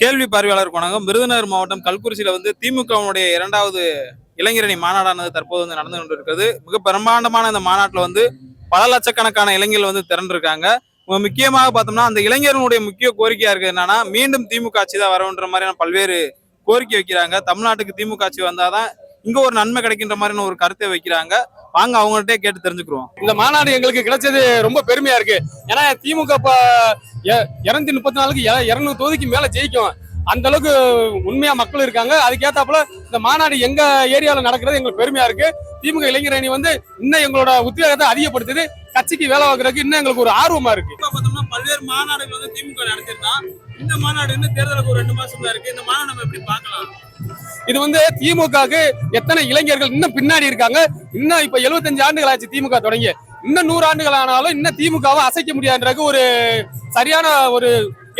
கேள்வி பார்வையாளர் வணக்கம் விருதுநகர் மாவட்டம் கல்குறிச்சியில வந்து திமுகவுடைய இரண்டாவது இளைஞரணி மாநாடானது தற்போது வந்து நடந்து கொண்டிருக்கிறது. மிக பிரம்மாண்டமான இந்த மாநாட்டில் வந்து பல லட்சக்கணக்கான இளைஞர்கள் வந்து திரண்டிருக்காங்க. முக்கியமாக பார்த்தோம்னா அந்த இளைஞர்களுடைய முக்கிய கோரிக்கையா இருக்கு என்னன்னா மீண்டும் திமுக ஆட்சி தான் வரவுன்ற மாதிரியான பல்வேறு கோரிக்கை வைக்கிறாங்க. தமிழ்நாட்டுக்கு திமுக ஆட்சி வந்தாதான் இங்க ஒரு நன்மை கிடைக்கின்ற மாதிரியான ஒரு கருத்தை வைக்கிறாங்க. வாங்க அவங்கள்ட்டே கேட்டு தெரிஞ்சுக்கிறோம் இந்த மாநாடு எங்களுக்கு கிடைச்சது ரொம்ப பெருமையா இருக்கு. ஏன்னா திமுக இப்ப இரநூத்தி முப்பத்தி நாலுக்கு இருநூறு தொகுதிக்கு மேல ஜெயிக்கும். அந்த அளவுக்கு உண்மையா மக்கள் இருக்காங்க. அதுக்கேத்தாப்புல இந்த மாநாடு எங்க ஏரியால நடக்கிறது எங்களுக்கு பெருமையா இருக்கு. திமுக இளைஞர் அணி வந்து இன்னும் எங்களோட உத்வேகத்தை அதிகப்படுத்துது. கட்சிக்கு வேலை வாக்குறதுக்கு இன்னும் எங்களுக்கு ஒரு ஆர்வமா இருக்கு. பார்த்தோம்னா பல்வேறு மாநாடுகள் வந்து திமுக நடத்திருந்தான் இந்த மாநாடு இன்னும் தேர்தலுக்கு ஒரு ரெண்டு மாசம் தான் இருக்கு. இந்த மாநாடு நம்ம எப்படி பார்க்கலாம்? இது வந்து திமுகவுக்கு எத்தனை இளைஞர்கள் இன்னும் பின்னாடி இருக்காங்க? இன்னும் இப்ப 75 ஆண்டுகள் ஆச்சு திமுக தொடங்கி. இன்னும் நூறு ஆண்டுகள் ஆனாலும் இன்னும் திமுகவை அசைக்க முடியாதுன்றது ஒரு சரியான ஒரு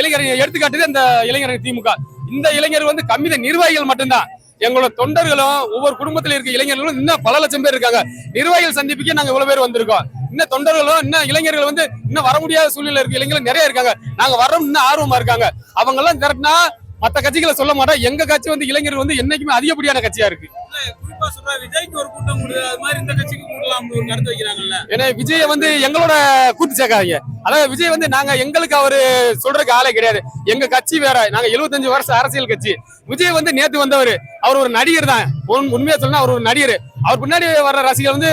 இளைஞரை எடுத்துக்காட்டுது இந்த இளைஞர் திமுக. இந்த இளைஞர் வந்து கம்மித நிர்வாகிகள் மட்டும்தான். எங்களோட தொண்டர்களும் ஒவ்வொரு குடும்பத்தில் இருக்க இளைஞர்களும் இன்னும் பல லட்சம் பேர் இருக்காங்க. நிர்வாகிகள் சந்திப்புக்கே நாங்க இவ்வளவு பேர் வந்திருக்கோம். இன்னும் தொண்டர்களும் இன்னும் இளைஞர்கள் வந்து இன்னும் வர முடியாத சூழ்நிலை இருக்கு. இளைஞர்கள் நிறைய இருக்காங்க. நாங்க வர்றோம் இன்னும் ஆர்வமா இருக்காங்க. அவங்க எல்லாம் திரட்டினா மத்த கட்சிகளை சொல்ல மாட்டோம் எங்க கட்சி வந்து இளைஞர்கள் வந்து என்னைக்குமே அதிகப்படியான கட்சியா இருக்கு. குறிப்பா சொல்ற விஜய்க்கு ஒரு கூட்டம் கொடுது அது மாதிரி இந்த கட்சிக்கு கூடலாம் ஒரு கருத்து வைக்கிறாங்கல்ல. ஏன்னா விஜய் வந்து எங்களோட கூட்டு சேர்க்காதீங்க. அதாவது விஜய் வந்து நாங்க எங்களுக்கு அவரு சொல்றதுக்கு ஆளே கிடையாது. எங்க கட்சி வேற. நாங்க 75 வருஷம் அரசியல் கட்சி. விஜய் வந்து நேத்து வந்தவர். அவர் ஒரு நடிகர் தான். உண்மையா சொன்னா அவர் ஒரு நடிகர். அவர் பின்னாடி வர்ற ரசிகர் வந்து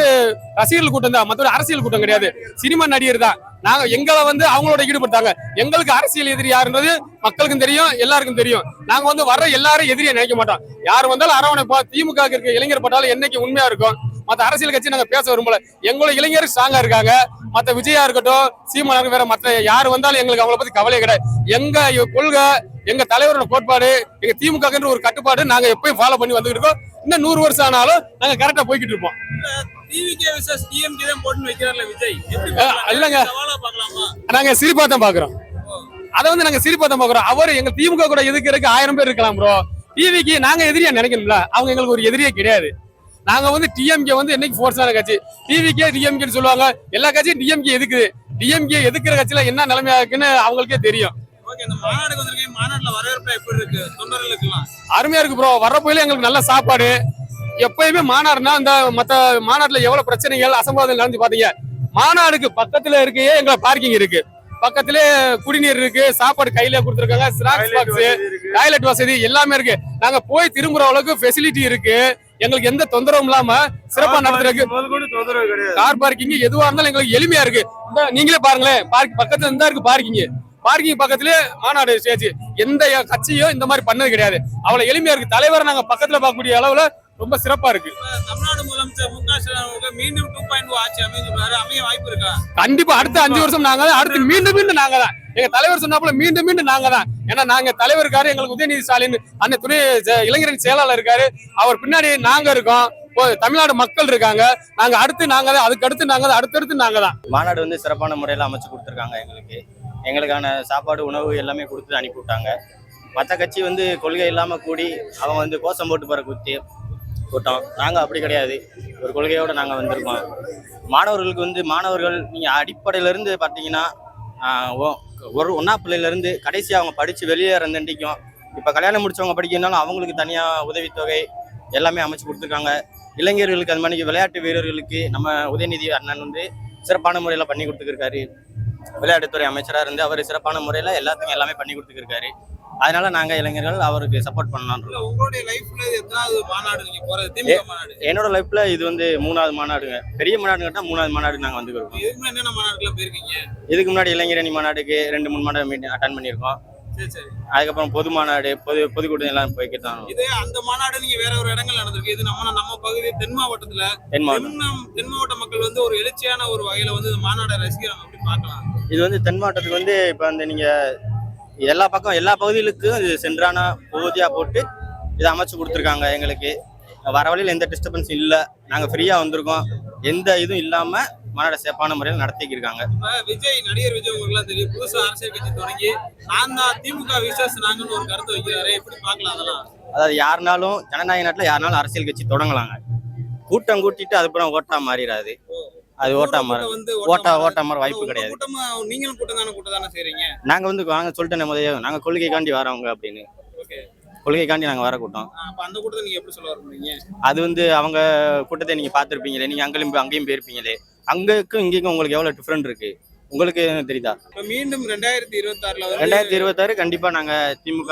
ரசிகர்கள் கூட்டம் தான். மற்றொரு அரசியல் கூட்டம் கிடையாது. சினிமா நடிகர் தான். நாங்க எங்களை வந்து அவங்களோட ஈடுபட்டாங்க. எங்களுக்கு அரசியல் எதிரி யாருன்றது மக்களுக்கும் தெரியும் எல்லாருக்கும் தெரியும். நாங்க வந்து வர்ற எல்லாரும் எதிரியை நினைக்க மாட்டோம். யார் வந்தாலும் அரவணைப்பா திமுக இருக்க இளைஞர் பட்டாலும் என்னைக்கு உண்மையா இருக்கும்? மத்த அரசியல் கட்சி நாங்க பேச விரும்பல. எங்களோட இளைஞர் ஸ்ட்ராங்கா இருக்காங்க. மத்த விஜயா இருக்கட்டும் சீமானா வேற மத்த யார் வந்தாலும் எங்களுக்கு அவங்கள பத்தி கவலை கிடையாது. எங்க கொள்கை எங்க தலைவரோட கோட்பாடு எங்க திமுக ஒரு கட்டுப்பாடு நாங்க எப்பயும் ஃபாலோ பண்ணி வந்துட்டு இருக்கோம். இன்னும் நூறு வருஷம் ஆனாலும் நாங்க கரெக்டா போய்கிட்டு இருப்போம். இல்லைங்க. நாங்க சிரிப்பா தான் பாக்குறோம் அதை வந்து நாங்க சிரிப்பா தான் பாக்குறோம் அவர் எங்க திமுக கூட எதுக்கிறதுக்கு ஆயிரம் பேர் இருக்கலாம் ப்ரோ டிவிக்கு நாங்க எதிரியா நினைக்கணும்ல? அவங்க எங்களுக்கு ஒரு எதிரியே கிடையாது. நாங்க வந்து டிஎம்கே வந்து என்னைக்கு ஃபோர்ஸான கட்சி? டிவிக்கே டிஎம்கே சொல்லுவாங்க. எல்லா கட்சியும் டிஎம்கே எதுக்குது டிஎம்கே எதுக்குற கட்சியில என்ன நிலைமையா இருக்குன்னு அவங்களுக்கே தெரியும். அருமையா இருக்கு ப்ரோ வர்ற போயில எங்களுக்கு நல்ல சாப்பாடு. எப்பயுமே மாநாடுனா இந்த மத்த மாநாட்டுல எவ்வளவு பிரச்சனைகள் அசம்பாதம் நடந்து பாத்தீங்க? மாநாடுக்கு பக்கத்துல இருக்கே எங்களை பார்க்கிங் இருக்கு. பக்கத்துல குடிநீர் இருக்கு சாப்பாடு கையில கொடுத்துருக்காங்க ஸ்நாக்ஸ் பாக்ஸ் டாய்லெட் வசதி எல்லாமே இருக்கு. நாங்க போய் திரும்புற அளவுக்கு ஃபெசிலிட்டி இருக்கு. எங்களுக்கு எந்த தொந்தரவும் இல்லாம சிறப்பா நடத்துறதுக்கு கார் பார்க்கிங் எதுவா இருந்தாலும் எங்களுக்கு எளிமையா இருக்கு. நீங்களே பாருங்களேன் பார்க் பக்கத்துல இருந்தா இருக்கு பார்க்கிங் பார்க்கிங் பக்கத்துலயே மாநாடு ஸ்டேஜ் எந்த கட்சியும் இந்த மாதிரி பண்ணது கிடையாது. அவ்வளவு எளிமையா இருக்கு. தலைவரை நாங்க பக்கத்துல பார்க்கக்கூடிய அளவுல ரொம்ப சிறப்பா இருக்கு. தமிழ்நாடு முதலமைச்சர் மு க ஸ்டாலின் மீண்டும் டூ பாயிண்ட் ஆட்சி அமைஞ்சிருக்காரு அமைய வாய்ப்பு இருக்கா? கண்டிப்பா அடுத்த அஞ்சு வருஷம் நாங்க தான். அடுத்து மீண்டும் மீண்டும் நாங்க தான். எங்க தலைவர் சொன்னாப்புல மீண்டும் மீண்டும் நாங்க தான். ஏன்னா நாங்க தலைவர் இருக்காரு எங்களுக்கு உதயநிதி ஸ்டாலின் அந்த துணை இளைஞரணி செயலாளர் இருக்காரு. அவர் பின்னாடி நாங்க இருக்கோம். தமிழ்நாடு மக்கள் இருக்காங்க. நாங்க அடுத்து நாங்க தான் அதுக்கு அடுத்து நாங்க தான் அடுத்தடுத்து நாங்க தான். மாநாடு வந்து சிறப்பான முறையில் அமைச்சு கொடுத்துருக்காங்க எங்களுக்கு. எங்களுக்கான சாப்பாடு உணவு எல்லாமே கொடுத்து அனுப்பி விட்டாங்க. மற்ற கட்சி வந்து கொள்கை இல்லாமல் கூடி அவங்க வந்து கோஷம் போட்டு போகிற குத்தி கூட்டம். நாங்கள் அப்படி கிடையாது. ஒரு கொள்கையோடு நாங்கள் வந்திருக்கோம். மாணவர்களுக்கு வந்து மாணவர்கள் நீங்கள் அடிப்படையிலேருந்து பார்த்தீங்கன்னா ஒரு ஒன்றா பிள்ளையிலேருந்து கடைசி அவங்க படித்து வெளியே நண்டிக்கும் இப்போ கல்யாணம் முடித்தவங்க படிக்கணும்னாலும் அவங்களுக்கு தனியாக உதவித்தொகை எல்லாமே அமைச்சு கொடுத்துருக்காங்க. இளைஞர்களுக்கு அது மாதிரி விளையாட்டு வீரர்களுக்கு நம்ம உதயநிதி அண்ணன் வந்து சிறப்பான முறையில் பண்ணி கொடுத்துருக்காரு விளையாட்டுத்துறை அமைச்சராக இருந்து அவர் சிறப்பான முறையில் எல்லாத்துக்கும் எல்லாமே பண்ணி கொடுத்துருக்காரு அதனால நாங்கள் இளைஞர்கள் அவருக்கு சப்போர்ட் இருக்கோம். உங்களுடைய லைஃப்ல எத்தனாவது மாநாடு நீங்க போறது? என்னோட லைஃப்ல இது வந்து மூணாவது மாநாடுங்க. பெரிய மாநாடு கேட்டால் மூணாவது மாநாடு நாங்கள் வந்துருக்கோம். இதுக்கு என்னென்ன மாநாடுக்குலாம் போயிருக்கீங்க? இதுக்கு முன்னாடி இளைஞரணி மாநாடுக்கு ரெண்டு மூணு மாநாடு மீட்டிங் அட்டன் பண்ணியிருக்கோம். சரி சரி. அதுக்கப்புறம் பொது மாநாடு பொது பொதுக்கூட்டம் எல்லாம் போய்க்கிட்டு தான் இதே அந்த மாநாடு நீங்க வேற ஒரு இடங்கள் நடந்திருக்கு. இது நம்ம நம்ம பகுதி தென் மாவட்டத்துல தென் மாவட்டம். தென் மாவட்ட மக்கள் வந்து ஒரு எழுச்சியான ஒரு வகையில வந்து மாநாடை ரசிக்கிறாங்க. அப்படி பார்க்கலாம். இது வந்து தென் மாவட்டத்துக்கு வந்து இப்போ வந்து நீங்கள் எல்லா பக்கம் எல்லா பகுதிகளுக்கும் இது சென்றான பகுதியாக போட்டு இதை அமைச்சு கொடுத்துருக்காங்க எங்களுக்கு. வர வழியில் எந்த டிஸ்டர்பன்ஸும் இல்லை. நாங்கள் ஃப்ரீயாக வந்திருக்கோம். எந்த இதுவும் இல்லாமல் மாநாட சிறப்பான முறையில் நடத்திக்கிருக்காங்க இப்ப விஜய் நடிகர் விஜய் உங்களுக்கு எல்லாம் தெரியும். புதுசா அரசியல் கட்சி தொடங்கி நான் தான் திமுக விசேஷ நாங்கன்னு ஒரு கருத்தை வைக்கிறாரு. எப்படி பார்க்கலாம் அதெல்லாம்? அதாவது யாருனாலும் ஜனநாயக நாட்டில் யாருனாலும் அரசியல் கட்சி தொடங்கலாங்க. கூட்டம் கூட்டிட்டு அதுக்கப்புறம் ஓட்டா மாறிடாது. அது ஓட்டா வந்து ஓட்டா. ஓட்டா மரம் வாய்ப்பு கிடையாது. நீங்களும் கூட்டம் தானே கூட்டம் தானே செய்றீங்க? நாங்க வந்து வாங்க சொல்லிட்டேன் முதல்ல நாங்க கொள்கைக்காண்டி வரவங்க அப்படின்னு. கொள்கைக்காண்டி நாங்க வர கூட்டம். அந்த கூட்டத்தை நீங்க எப்படி சொல்ல வரீங்க அது வந்து அவங்க கூட்டத்தை நீங்க பார்த்துருப்பீங்களே நீங்க அங்கேயும் அங்கேயும் போயிருப்பீங்களே அங்கேக்கும் இங்கேக்கும் உங்களுக்கு எவ்வளவு டிஃப்ரெண்ட் இருக்கு? உங்களுக்கு எதுவும் தெரியுதா? இப்ப மீண்டும் ரெண்டாயிரத்தி இருபத்தி ஆறுல வந்து ரெண்டாயிரத்தி இருபத்தாறு கண்டிப்பா நாங்க திமுக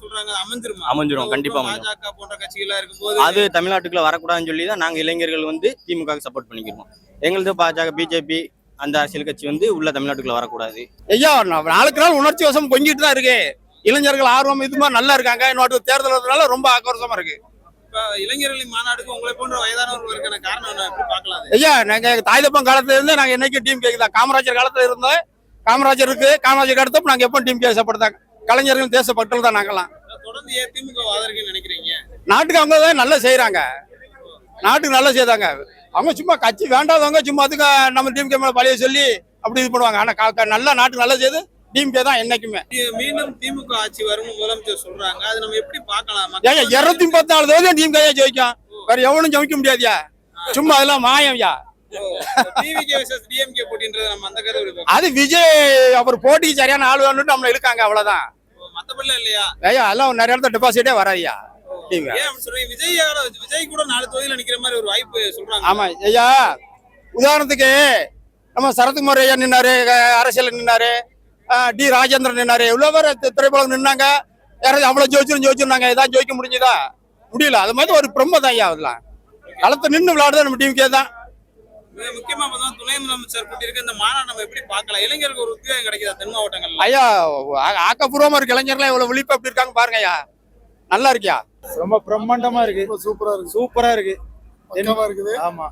சொல்றாங்க அமைஞ்சிருமா அமைஞ்சிரும், கண்டிப்பா பாஜக போன்ற கட்சிகளா இருக்கும்போது அது தமிழ்நாட்டுக்குள்ள வரக்கூடாதுன்னு சொல்லி தான் நாங்க இளைஞர்கள் வந்து திமுக சப்போர்ட் பண்ணிக்கிறோம் எங்களது பாஜக பிஜேபி அந்த அரசியல் கட்சி வந்து உள்ள தமிழ்நாட்டுக்குள்ள வரக்கூடாது. ஐயா நாளுக்கு நாள் உணர்ச்சி வசம் கொஞ்சிட்டு தான் இருக்கு. இளைஞர்கள் ஆர்வம் இது மாதிரி நல்லா இருக்காங்க. இன்னொரு தேர்தல் ரொம்ப ஆக்ரோஷமா இருக்கு. இளைஞர்களின் மாநாடுக்கு உங்களை போன்ற வயதானவர்களுக்கான காரணம் எப்படி பார்க்கலாம்? ஐயா நாங்க தாய்தப்பம் காலத்துல இருந்து நாங்க என்னைக்கு டீம் கேக்கு தான் காமராஜர் காலத்துல இருந்தோம். காமராஜர் இருக்கு. காமராஜர் அடுத்தப்ப நாங்க எப்போ டீம் கே சப்போர்ட் தான் கலைஞர்கள் தேசப்பட்டல் தான் நாங்கெல்லாம் தொடர்ந்து திமுக ஆதரிக்கன்னு நினைக்கிறீங்க. நாட்டுக்கு அவங்க தான் நல்லா செய்யறாங்க நாட்டுக்கு நல்லா செய்தாங்க. அவங்க சும்மா கட்சி வேண்டாதவங்க சும்மா அதுக்கு நம்ம டீம் கே மேல பழைய சொல்லி அப்படி இது பண்ணுவாங்க. ஆனா க- க- நல்லா நாட்டுக்கு நல்லா செய்து டீம் கே தான் என்னைக்குமே. மீண்டும் திமுக ஆட்சி வரும்னு முதலமைச்சர் சொல்றாங்க. அது நம்ம எப்படி பார்க்கலாம்? வந்து- இருநூத்தி முப்பத்தி நாலு தொகுதியும் டீம் கையா ஜெயிக்கும். வேற எவனும் ஜெயிக்க முடியாதுயா? சும்மா அதெல்லாம் மாயம்யா டிஎம்கே? அது விஜய் அவர் போட்டிக்கு சரியான ஆள் வேணும்னு நம்மள இழுக்காங்க அவ்வளவுதான். ஐயா எல்லாம் நிறைய இடத்துல டெபாசிட்டே வராதுயா? ஏன் விஜய் கூட நாலு தொகுதியில நிக்கிற மாதிரி ஒரு வாய்ப்பு சொல்றாங்க. ஆமா ஐயா. உதாரணத்துக்கு நம்ம சரத்குமார் ஐயா நின்னாரு அரசியல் நின்னாரு. டி ராஜேந்திரன் நின்னாரு. எவ்வளவு பேர் திரைப்படம் நின்னாங்க. யாராவது அவ்வளவு ஜோதிச்சிரும் ஜோதிச்சிருந்தாங்க ஏதாவது ஜோதிக்க முடிஞ்சுதா? முடியல. அது மாதிரி ஒரு பிரம்ம தான் ஐயா அதெல்லாம் களத்தை நின்று விளையாடுறது நம்ம டீம் கே தான். மிக முக்கியமா துணை முதலமைச்சர் கூட்டியிருக்க. இந்த மாநாடு நம்ம எப்படி பார்க்கலாம் இளைஞருக்கு ஒரு உத்வேகம் கிடைக்குதா தென் மாவட்டங்கள்ல? ஐயா ஆக்கப்பூர்வமா இருக்கு. இளைஞர்லாம் எவ்வளவு விழிப்பு எப்படி இருக்காங்க பாருங்க ஐயா. நல்லா இருக்கியா? ரொம்ப பிரம்மாண்டமா இருக்கு. சூப்பரா இருக்கு. சூப்பரா இருக்கு. இருக்குது. ஆமா.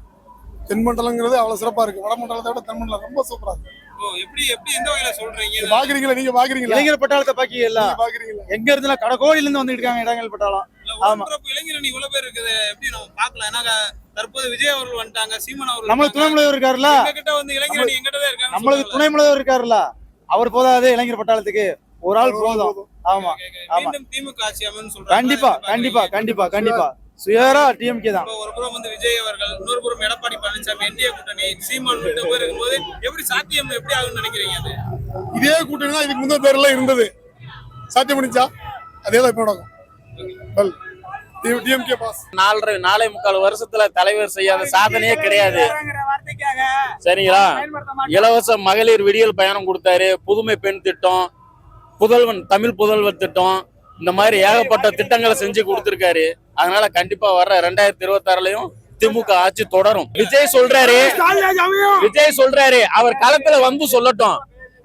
தென்மண்டலங்கிறது அவ்வளவு சிறப்பா இருக்கு. வடமண்டலத்தை விட தென்மண்டலம் ரொம்ப சூப்பரா இருக்கு. எப்படி எப்படி எந்த வகையில சொல்றீங்க? பாக்குறீங்களா? நீங்க பாக்குறீங்களா? இளைஞர் பட்டாளத்தை நீங்க பாக்குறீங்களா? எங்க இருந்துலாம் கடகோடியில இருந்து வந்துட்டு இருக்காங்க இடங்கள் பட்டாளம் ஆமா. இளைஞரணி இவ்வளவு பேர் இருக்குது. எப்படி நம்ம பார்க்கலாம்? ஏன்னா தற்போது விஜய் அவர்கள் வந்துட்டாங்க சீமான் அவர்கள் நம்மளுக்கு துணை. முதல்வர் இருக்காருல்ல? கிட்ட வந்து இளைஞரணி எங்கிட்ட இருக்காங்க நம்மளுக்கு துணை முதல்வர் இருக்காருல்ல? அவர் போதாது இளைஞர் பட்டாளத்துக்கு. ஒரு ஆள் போதும். ஆமா ஆமா. திமுக ஆட்சி கண்டிப்பா கண்டிப்பா கண்டிப்பா கண்டிப்பா. சுயரா டிஎம்கே தான். ஒரு புறம் வந்து விஜய் அவர்கள் இன்னொரு புறம் எடப்பாடி பழனிசாமி என்டிஏ கூட்டணி சீமான் பேர் இருக்கும்போது எப்படி சாத்தியம் எப்படி ஆகும்னு நினைக்கிறீங்க அது? இதே கூட்டணி தான் இதுக்கு முந்தைய பேர்ல இருந்தது. சாத்தியம் முடிஞ்சா அதே தான் இப்போ நடக்கும். டிஎம்கே பாஸ் நாலரை நாலே முக்கால் வருஷத்துல தலைவர் செய்யாத சாதனையே கிடையாது. சரிங்களா? இலவச மகளிர் விடியல் பயணம் கொடுத்தாரு. புதுமை பெண் திட்டம் புதல்வன் தமிழ் புதல்வர் திட்டம் இந்த மாதிரி ஏகப்பட்ட திட்டங்களை செஞ்சு கொடுத்திருக்காரு. அதனால கண்டிப்பா வர்ற ரெண்டாயிரத்தி இருபத்தாறுலயும் திமுக ஆட்சி தொடரும். விஜய் சொல்றாரு. விஜய் சொல்றாரு. அவர் களத்துல வந்து சொல்லட்டும்.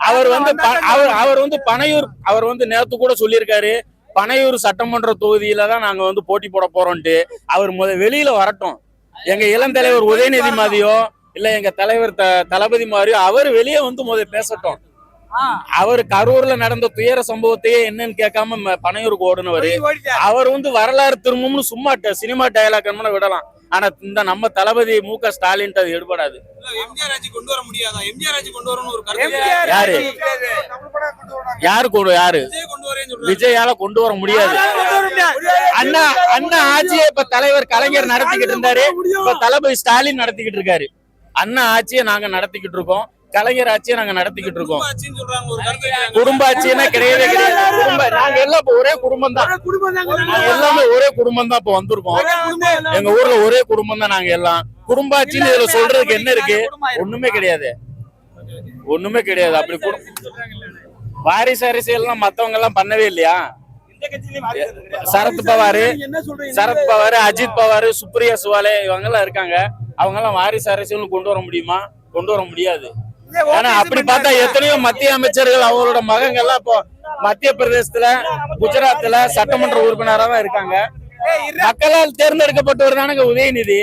அவர் வந்து அவர் அவர் வந்து பனையூர் அவர் வந்து நேத்து கூட சொல்லியிருக்காரு. பனையூர் சட்டமன்ற தொகுதியில தான் நாங்க வந்து போட்டி போட போறோம்ட்டு. அவர் முத வெளியில வரட்டும். எங்க இளம் தலைவர் உதயநிதி மாதிரியோ இல்ல எங்க தலைவர் த தளபதி மாதிரியோ அவர் வெளியே வந்து முத பேசட்டும். அவர் கரூர்ல நடந்த துயர சம்பவத்தையே என்னன்னு கேட்காம பனையூருக்கு ஓடுனவர். அவர் வந்து வரலாறு திரும்பும்னு சும்மா ட- சினிமா டயலாக் விடலாம். ஆனா இந்த நம்ம தளபதி மு க ஸ்டாலின் அது எடுபடாது. யாரு? யாரு கொண்டு யாரு விஜய் கொண்டு வரேன்னு சொல்றாரு. விஜயால கொண்டு வர முடியாது. அண்ணா அண்ணா ஆட்சியை இப்ப தலைவர் கலைஞர் நடத்திக்கிட்டு இருந்தாரு. இப்ப தளபதி ஸ்டாலின் நடத்திக்கிட்டு இருக்காரு. அண்ணா ஆட்சியை நாங்க நடத்திக்கிட்டு இருக்கோம். கலைஞர் ஆட்சியை நாங்க நடத்திக்கிட்டு இருக்கோம். குடும்ப ஆட்சினா கிடையவே கிடையாது. குடும்ப நாங்க எல்லாம் இப்ப ஒரே குடும்பம் தான். எல்லாமே ஒரே குடும்பம் தான் இப்ப வந்திருக்கோம். எங்க ஊர்ல ஒரே குடும்பம் தான் நாங்க எல்லாம். குடும்ப ஆட்சின்னு இதுல சொல்றதுக்கு என்ன இருக்கு? ஒண்ணுமே கிடையாது. ஒண்ணுமே கிடையாது. அப்படி வாரிசு அரசியல்லாம் மத்தவங்க எல்லாம் பண்ணவே இல்லையா? சரத் பவாரு சரத் பவார் அஜித் பவார் சுப்ரியா சுவாலே இவங்க எல்லாம் இருக்காங்க. அவங்க எல்லாம் வாரிசு அரசியல் கொண்டு வர முடியுமா? கொண்டு வர முடியாது. ஆனா அப்படி பார்த்தா எத்தனையோ மத்திய அமைச்சர்கள் அவங்களோட மகங்க எல்லாம் இப்போ மத்திய பிரதேசத்துல குஜராத்ல சட்டமன்ற உறுப்பினரா தான் இருக்காங்க மக்களால் தேர்ந்தெடுக்கப்பட்டவர் தானுங்க உதயநிதி.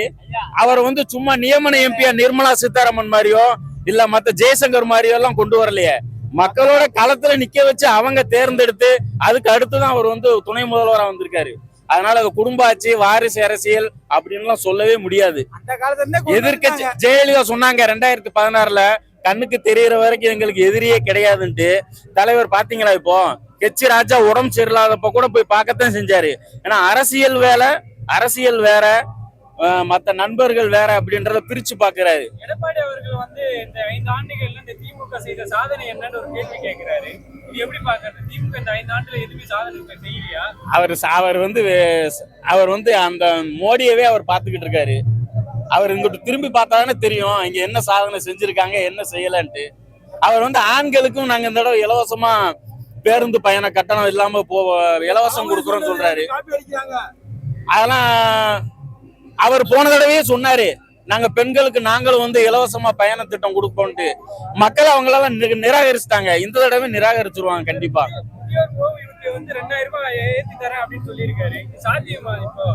அவர் வந்து சும்மா நியமன எம்பியா நிர்மலா சீதாராமன் மாதிரியோ இல்ல மத்த ஜெய்சங்கர் மாதிரியோ எல்லாம் கொண்டு வரலையே. மக்களோட களத்துல நிக்க வச்சு அவங்க தேர்ந்தெடுத்து அதுக்கு அடுத்துதான் அவர் வந்து துணை முதல்வரா வந்திருக்காரு. அதனால அது குடும்ப ஆட்சி வாரிசு அரசியல் அப்படின்லாம் சொல்லவே முடியாது. எதிர்க்கட்சி ஜெயலலிதா சொன்னாங்க ரெண்டாயிரத்தி பதினாறுல கண்ணுக்கு தெரியற வரைக்கும் எங்களுக்கு எதிரியே கிடையாதுன்ட்டு தலைவர் பாத்தீங்களா இப்போ? கெச்சி ராஜா உடம்பு சரியில்லாதப்ப கூட போய் பார்க்கத்தான் செஞ்சாரு. ஏன்னா அரசியல் வேலை அரசியல் வேற மத்த நண்பர்கள் வேற அப்படின்றத பிரிச்சு பாக்குறாரு. எடப்பாடி அவர்கள் வந்து இந்த ஐந்து ஆண்டுகள்ல இந்த திமுக செய்த சாதனை என்னன்னு ஒரு கேள்வி கேட்கிறாரு அவர் அவர் வந்து அவர் வந்து அந்த மோடியவே அவர் பார்த்துக்கிட்டு இருக்காரு. அவர் இங்கிட்டு திரும்பி பார்த்தாதானே தெரியும். இங்க என்ன சாதனை செஞ்சிருக்காங்க என்ன செய்யலன்ட்டு. அவர் வந்து ஆண்களுக்கும் நாங்க இந்த தடவை இலவசமா பேருந்து பயண கட்டணம் இல்லாம போ இலவசம் கொடுக்குறோம்னு சொல்றாரு. அதெல்லாம் அவர் போன தடவையே சொன்னாரு. நாங்க பெண்களுக்கு நாங்களும் வந்து இலவசமா பயண திட்டம் கொடுப்போம்ட்டு மக்கள் அவங்களால நி- நிராகரிச்சுட்டாங்க. இந்த தடவை நிராகரிச்சிருவாங்க கண்டிப்பா. வந்து ரெண்டாயிரம் ரூபாய் ஏத்தி தரேன் அப்படின்னு சொல்லியிருக்காரு. சாத்தியமா இப்போ?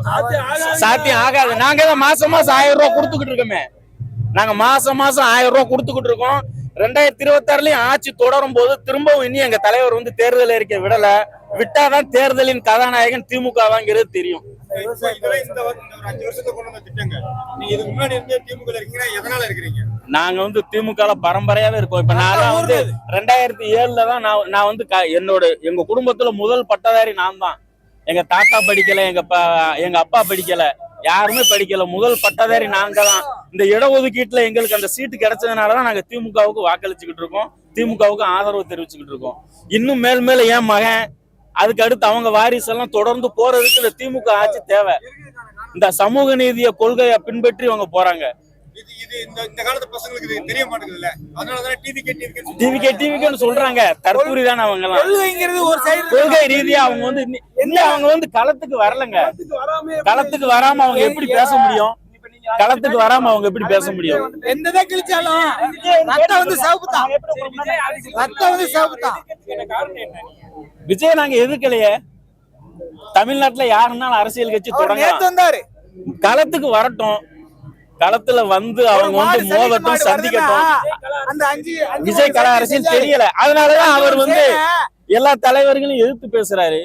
சாத்தியம் ஆகாது. நாங்க தான் மாசம் மாசம் ஆயிரம் ரூபாய் கொடுத்துக்கிட்டு இருக்கோமே. நாங்க மாசம் மாசம் ஆயிரம் ரூபாய் கொடுத்துக்கிட்டு இருக்கோம். ரெண்டாயிரத்தி இருபத்தி ஆறுலயும் ஆட்சி தொடரும் போது திரும்பவும் இனி எங்க தலைவர் வந்து தேர்தல் அறிக்கை விடல. விட்டாதான் தேர்தலின் கதாநாயகன் திமுக தாங்கிறது தெரியும். நீங்க வந்து திமுக பரம்பரையாவே இருக்கோம். இப்ப நான் வந்து ரெண்டாயிரத்தி ஏழுல தான் நான் நான் வந்து என்னோட எங்க குடும்பத்துல முதல் பட்டதாரி நான் தான். எங்க தாத்தா படிக்கல எங்க எங்க அப்பா படிக்கல யாருமே படிக்கல. முதல் பட்டதாரி நாங்க தான். இந்த இடஒதுக்கீட்டுல எங்களுக்கு அந்த சீட்டு கிடைச்சதுனாலதான் நாங்க திமுகவுக்கு வாக்களிச்சுக்கிட்டு இருக்கோம். திமுகவுக்கு ஆதரவு தெரிவிச்சுக்கிட்டு இருக்கோம். இன்னும் மேல் மேல என் மகன் அதுக்கு அடுத்து அவங்க வாரிசு எல்லாம் தொடர்ந்து போறதுக்கு இந்த திமுக ஆட்சி தேவை. இந்த சமூக நீதிய கொள்கையை பின்பற்றி அவங்க போறாங்க. இது இது இந்த இந்த காலத்து பசங்களுக்கு இது தெரிய மாட்டேங்குதுல்ல? அதனால தானே டிவி கேட்டி டிவிகே டிவிகேன்னு சொல்றாங்க. தற்கூரி தானே அவங்க கொள்கை ரீதியா அவங்க வந்து அவங்க வந்து களத்துக்கு வரலங்க. களத்துக்கு வராம அவங்க எப்படி பேச முடியும்? களத்துக்கு வராம அவங்க எப்படி பேச முடியும்? எந்த கிழிச்சாலும் ரத்தம் வந்து சிவப்பு தான் ரத்தம் வந்து சிவப்பு தான் விஜய் நாங்க எதிர்க்கலையே. தமிழ்நாட்டுல யாருன்னாலும் அரசியல் கட்சி வந்தாரு. களத்துக்கு வரட்டும். களத்துல வந்து அவங்க வந்து மோதட்டும் சந்திக்கட்டும். விஜய் கல அரசியல். தெரியல. அதனாலதான் அவர் வந்து. எல்லா தலைவர்களும் எதிர்த்து பேசுறாரு.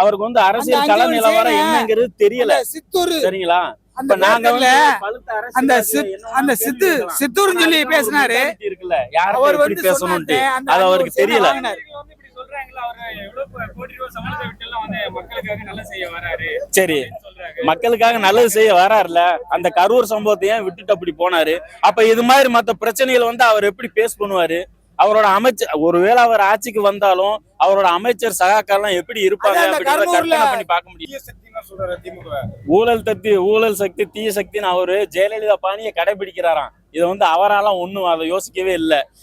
அவருக்கு வந்து அரசியல் கள நிலவரம். என்னங்கிறது தெரியல. சித்தூர். சரிங்களா? அந்த இப்ப நாங்க வந்து பேப்பர்ல பழுத்த அரசியல் அந்த அந்த சித்து சித்தூர்னு சொல்லி. பேசினாரு. அவர் வந்து பேசணும்ட்டு. அது அவருக்கு தெரியல. சரி. சொல்றாங்க மக்களுக்காக நல்லது செய்ய வராருல அந்த கரூர் சம்பவத்தை ஏன் விட்டுட்டு அப்படி போனாரு? அப்ப இது மாதிரி மத்த பிரச்சனைகள் வந்து அவர் எப்படி பேஸ் பண்ணுவாரு? அவரோட அமைச்சர் ஒருவேளை அவர் ஆட்சிக்கு வந்தாலும் அவரோட அமைச்சர் சகாக்கள்லாம் எப்படி இருப்பாங்க பண்ணி பார்க்க முடியும். ஊழல் தத்தி ஊழல் சக்தி தீய சக்தின்னு அவரு ஜெயலலிதா பாணியை கடைபிடிக்கிறாராம். இதை வந்து அவரால ஒண்ணும் அதை யோசிக்கவே இல்லை.